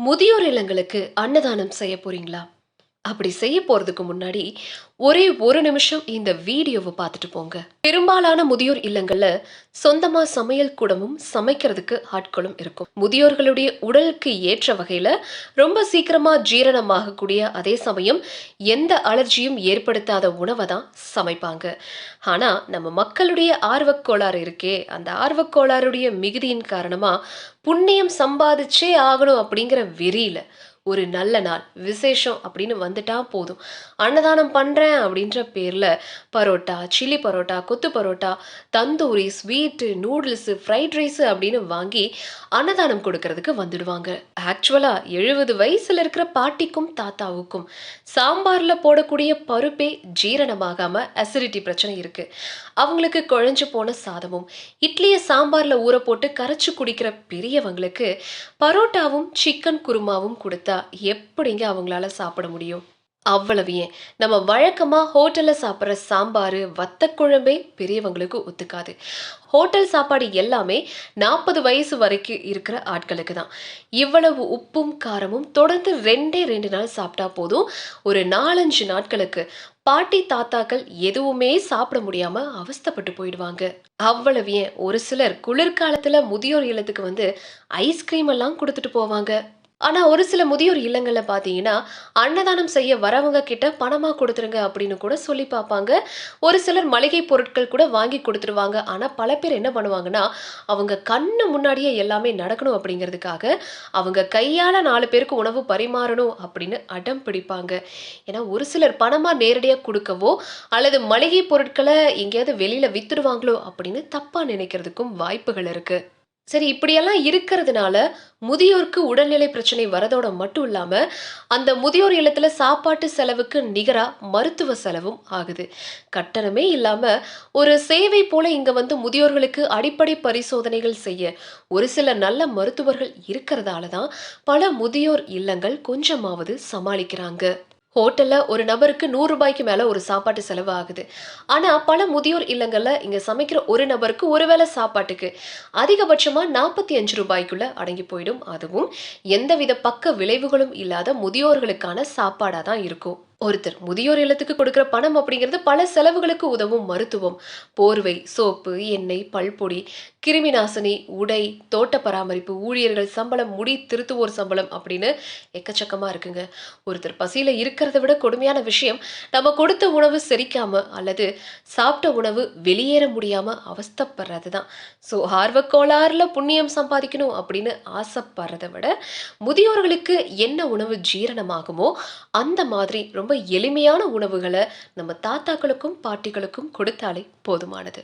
முதியோர் இல்லங்களுக்கு அன்னதானம் செய்ய போறீங்களா? அப்படி செய்ய போறதுக்கு முன்னாடி ஒரே ஒரு நிமிஷம் இந்த வீடியோவை பார்த்துட்டு போங்க. பெரும்பாலான முதியோர் இல்லங்கள்ல சொந்தமா சமையல் கூடமும் சமைக்கிறதுக்கு ஆட்களும் இருக்கும். முதியோர்களுடைய உடலுக்கு ஏற்ற வகையில ரொம்ப சீக்கிரமா ஜீரணமாகக்கூடிய அதே சமயம் எந்த அலர்ஜியும் ஏற்படுத்தாத உணவை தான் சமைப்பாங்க. ஆனா நம்ம மக்களுடைய ஆர்வக்கோளாறு இருக்கே அந்த ஆர்வக்கோளாருடைய மிகுதியின் காரணமா புண்ணியம் சம்பாதிச்சே ஆகணும் அப்படிங்கிற வெறியில ஒரு நல்ல நாள் விசேஷம் அப்படின்னு வந்துட்டா போதும். அன்னதானம் பண்ணுறேன் அப்படின்ற பேரில் parotta chilli parotta kothu parotta tandoori sweet noodles fried rice அப்படின்னு வாங்கி அன்னதானம் கொடுக்கறதுக்கு வந்துடுவாங்க. ஆக்சுவலாக எழுபது வயசில் இருக்கிற பாட்டிக்கும் தாத்தாவுக்கும் சாம்பாரில் போடக்கூடிய பருப்பே ஜீரணமாகாமல் அசிடிட்டி பிரச்சனை இருக்குது அவங்களுக்கு குழஞ்சு போன சாதமும் இட்லியை சாம்பாரில் ஊற போட்டு கரைச்சி குடிக்கிற பெரியவங்களுக்கு பரோட்டாவும் சிக்கன் குருமாவும் கொடுத்து எப்படிங்க அவங்களால சாப்பிட முடியும்? அவ்வளவு ஏன் நம்ம வழக்கமாக ஹோட்டலில் சாப்பிட்ற சாம்பார் வத்தக்குழம்பே பெரியவங்களுக்கு ஒத்துக்காது. ஹோட்டல் சாப்பாடு எல்லாமே நாற்பது வயசு வரைக்கும் இருக்கிற ஆட்களுக்கு தான். இவ்வளவு உப்பும் காரமும் தொடர்ந்து ரெண்டே ரெண்டு நாள் சாப்பிட்டா போதும். ஒரு நாலஞ்சு நாட்களுக்கு பாட்டி தாத்தாக்கள் எதுவுமே சாப்பிட முடியாம அவஸ்தைப்பட்டு போயிடுவாங்க. அவ்வளவு ஏன் ஒரு சிலர் குளிர்காலத்துல முதியோர் இல்லத்துக்கு வந்து ஐஸ்கிரீம் எல்லாம் கொடுத்துட்டு போவாங்க. ஆனால் ஒரு சில முதியோர் இல்லங்களில் பார்த்தீங்கன்னா அன்னதானம் செய்ய வரவங்க கிட்ட பணமாக கொடுத்துருங்க அப்படின்னு கூட சொல்லி பார்ப்பாங்க ஒரு சிலர் மளிகை பொருட்கள் கூட வாங்கி கொடுத்துருவாங்க. ஆனால் பல பேர் என்ன பண்ணுவாங்கன்னா அவங்க கண்ணு முன்னாடியே எல்லாமே நடக்கணும் அப்படிங்கிறதுக்காக அவங்க கையால் நாலு பேருக்கு உணவு பரிமாறணும் அப்படின்னு அடம் பிடிப்பாங்க. ஏன்னா ஒரு சிலர் பணமாக நேரடியாக கொடுக்கவோ அல்லது மளிகை பொருட்களை எங்கேயாவது வெளியில் வித்துடுவாங்களோ அப்படின்னு தப்பாக நினைக்கிறதுக்கும் வாய்ப்புகள் இருக்குது சரி இப்படியெல்லாம் இருக்கிறதுனால முதியோருக்கு உடல்நிலை பிரச்சனை வரதோட மட்டும் இல்லாமல் அந்த முதியோர் இல்லத்தில் சாப்பாட்டு செலவுக்கு நிகராக மருத்துவ செலவும் ஆகுது. கட்டணமே இல்லாமல் ஒரு சேவை போல இங்கே வந்து முதியோர்களுக்கு அடிப்படை பரிசோதனைகள் செய்ய ஒரு சில நல்ல மருத்துவர்கள் இருக்கிறதால தான் பல முதியோர் இல்லங்கள் கொஞ்சமாவது சமாளிக்கிறாங்க. ஹோட்டலில் ஒரு நபருக்கு நூறு ரூபாய்க்கு ஒரு சாப்பாட்டு செலவு ஆகுது. ஆனால் பல முதியோர் இல்லங்களில் இங்கே சமைக்கிற ஒரு நபருக்கு ஒரு வேளை சாப்பாட்டுக்கு அதிகபட்சமாக நாற்பத்தி அஞ்சு ரூபாய்க்குள்ளே அடங்கி போயிடும். அதுவும் எந்தவித பக்க விளைவுகளும் இல்லாத முதியோர்களுக்கான சாப்பாடாக தான் இருக்கும். ஒருத்தர் முதியோர் இல்லத்துக்கு கொடுக்குற பணம் அப்படிங்கிறது பல செலவுகளுக்கு உதவும் மருத்துவம். போர்வை சோப்பு எண்ணெய் பல்பொடி கிருமி நாசினி உடை தோட்ட பராமரிப்பு ஊழியர்கள் சம்பளம் முடி திருத்துவோர் சம்பளம் அப்படின்னு எக்கச்சக்கமாக இருக்குங்க. ஒருத்தர் பசியில் இருக்கிறத விட கொடுமையான விஷயம் நம்ம கொடுத்த உணவு செரிக்காம அல்லது சாப்பிட்ட உணவு வெளியேற முடியாமல் அவஸ்தப்படுறது தான் ஸோ ஆர்வக்கோளாறுல புண்ணியம் சம்பாதிக்கணும் அப்படின்னு ஆசைப்படுறத விட முதியோர்களுக்கு என்ன உணவு ஜீரணமாகுமோ அந்த மாதிரி ரொம்ப ரொம்ப எளிமையான உணவுகளை நம்ம தாத்தாக்களுக்கும் பாட்டிகளுக்கும் கொடுத்தாலே போதுமானது.